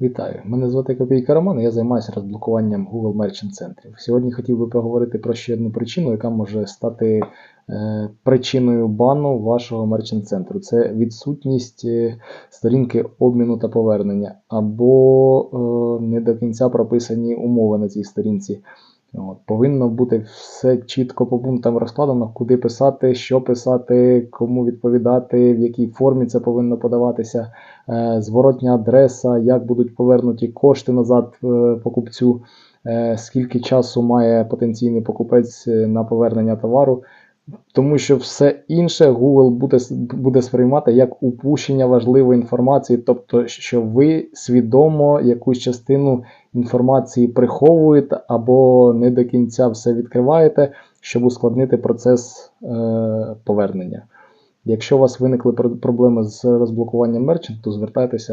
Вітаю! Мене звати Копійка Роман, і я займаюся розблокуванням Google Merchant центрів. Сьогодні хотів би поговорити про ще одну причину, яка може стати е, причиною бану вашого Merchant центру. Це відсутність е, сторінки обміну та повернення, або е, не до кінця прописані умови на цій сторінці. От, повинно бути все чітко по пунктам розкладено, куди писати, що писати, кому відповідати, в якій формі це повинно подаватися, е, зворотня адреса, як будуть повернуті кошти назад е, покупцю, е, скільки часу має потенційний покупець е, на повернення товару. Тому що все інше Google буде, буде сприймати як упущення важливої інформації, тобто, що ви свідомо якусь частину інформації приховуєте або не до кінця все відкриваєте, щоб ускладнити процес е, повернення. Якщо у вас виникли пр- проблеми з розблокуванням мерчанту, звертайтеся